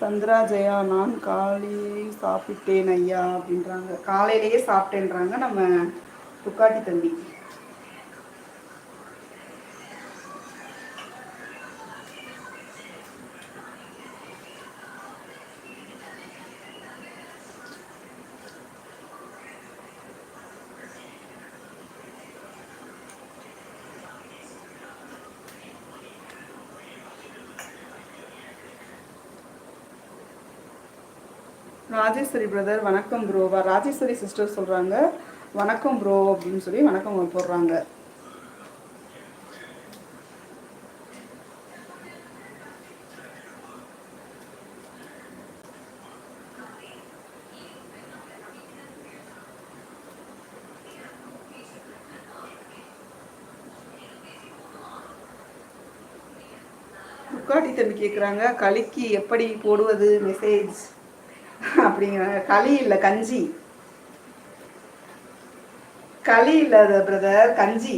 சந்திரா ஜெயா நான் காலையிலே சாப்பிட்டேன் ஐயா அப்படின்றாங்க. காலையிலேயே சாப்பிட்டேன்றாங்க நம்ம துக்காட்டி தம்பி. ராஜேஸ்வரி பிரதர் வணக்கம் ப்ரோவா ராஜேஸ்வரி சிஸ்டர் சொல்கிறாங்க வணக்கம் ப்ரோ அப்படின்னு சொல்லி வணக்கம் போடுறாங்க. துக்காட்டி தம்பி கேட்குறாங்க களிக்கு எப்படி போடுவது மெசேஜ் அப்படிங்கிற களி இல்லை கஞ்சி. களி இல்லாத பிரதர் கஞ்சி.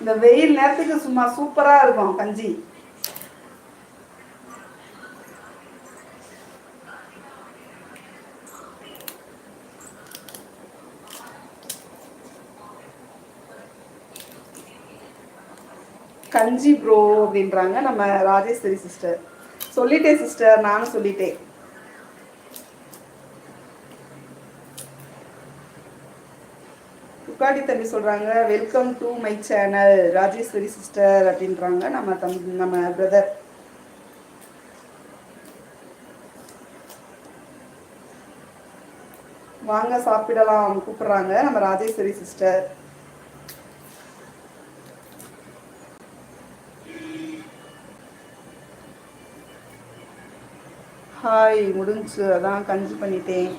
இந்த வெயில் நேரத்துக்கு சும்மா சூப்பரா இருக்கும் கஞ்சி. கஞ்சி ப்ரோ அப்படின்றாங்க நம்ம ராஜேஸ்வரி சிஸ்டர் சொல்லிட்டேன் சிஸ்டர் நானும் சொல்லிட்டேன். துக்காடி தம்பி சொல்றாங்க welcome to my channel Rajeswari sister அப்படின்றாங்க நம்ம தம் நம்ம பிரதர் வாங்க சாப்பிடலாம் கூப்பிடுறாங்க நம்ம ராஜேஸ்வரி சிஸ்டர் ஹாய் முடிஞ்சு அதான் கஞ்சி பண்ணிட்டேன்.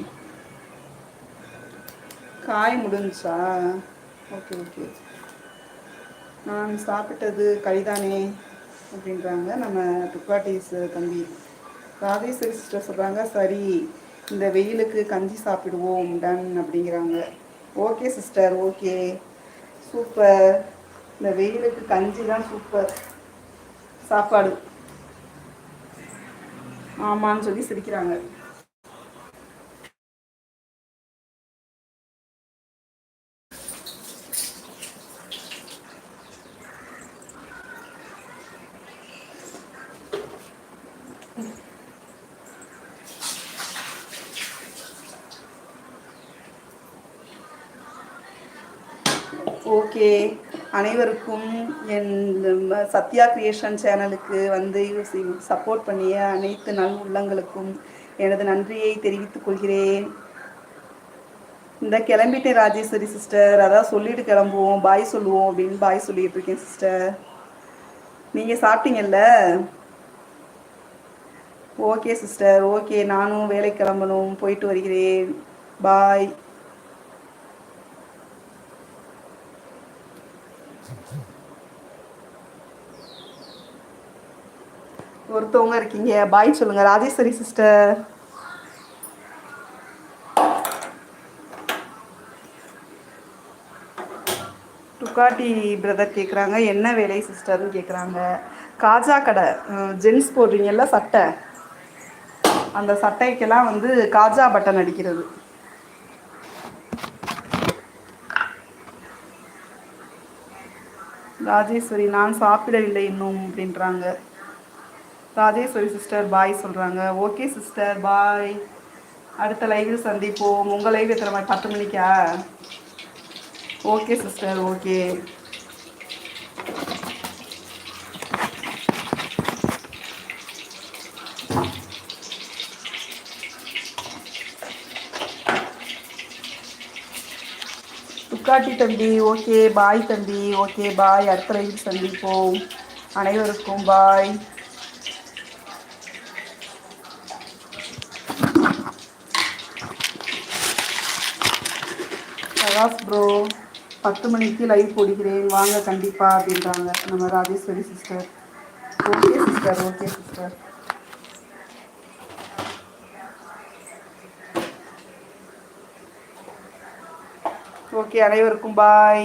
காய் முடிஞ்சா? Okay okay. நான் சாப்பிட்டது கைதானே அப்படின்றாங்க நம்ம துப்பாட்டிஸ் தம்பி. ராதேஸ்வரி சிஸ்டர் சொல்கிறாங்க சரி இந்த வெயிலுக்கு கஞ்சி சாப்பிடுவோம் டன் அப்படிங்கிறாங்க. Okay sister okay. சூப்பர். இந்த வெயிலுக்கு கஞ்சி தான் சூப்பர். சாப்பாடு. ஆமான்னு சொல்லி சிரிக்கிறாங்க. ஓகே. அனைவருக்கும் என் சத்யா கிரியேஷன் சேனலுக்கு வந்து சப்போர்ட் பண்ணிய அனைத்து நல் உள்ளங்களுக்கும் எனது நன்றியை தெரிவித்துக் கொள்கிறேன். இந்த கிளம்பிட்டேன் ராஜேஸ்வரி சிஸ்டர் அதான் சொல்லிட்டு கிளம்புவோம். பாய் சொல்லுவோம் அப்படின்னு பாய் சொல்லிட்டு இருக்கேன் சிஸ்டர் நீங்கள் சாப்பிட்டீங்கல்ல? ஓகே சிஸ்டர் ஓகே நானும் வேலை கிளம்பணும். போயிட்டு வருகிறேன். பாய் ஒருத்தவங்க இருக்கீங்க. பாய் சொல்லுங்க. ராஜேஸ்வரி சிஸ்டர் டுக்காட்டி பிரதர் கேட்குறாங்க என்ன வேலை சிஸ்டர்னு கேட்குறாங்க காஜா கடை ஜென்ஸ் போடுறீங்கல்ல சட்டை. அந்த சட்டைக்கெல்லாம் வந்து காஜா பட்டன் அடிக்கிறது. ராஜேஸ்வரி நான் சாப்பிடவில்லை இன்னும் அப்படின்றாங்க. ராஜேஸ்வரி சிஸ்டர் பாய் சொல்கிறாங்க ஓகே சிஸ்டர் பாய் அடுத்த லைவில் சந்திப்போம். உங்கள் லைவ் எத்தனை மணி? பத்து மணிக்கா? ஓகே சிஸ்டர் ஓகே முக்காட்டி தம்பி. ஓகே பாய் தம்பி. ஓகே பாய் அடுத்த லைவில் சந்திப்போம். அனைவருக்கும் பாய் பிரகாஷ் ப்ரோ பத்து மணிக்கு லைவ் போடுகிறேன். வாங்க கண்டிப்பாக அப்படின்றாங்க. நம்ம Rajeswari sister okay sister okay sister okay அனைவருக்கும் பாய்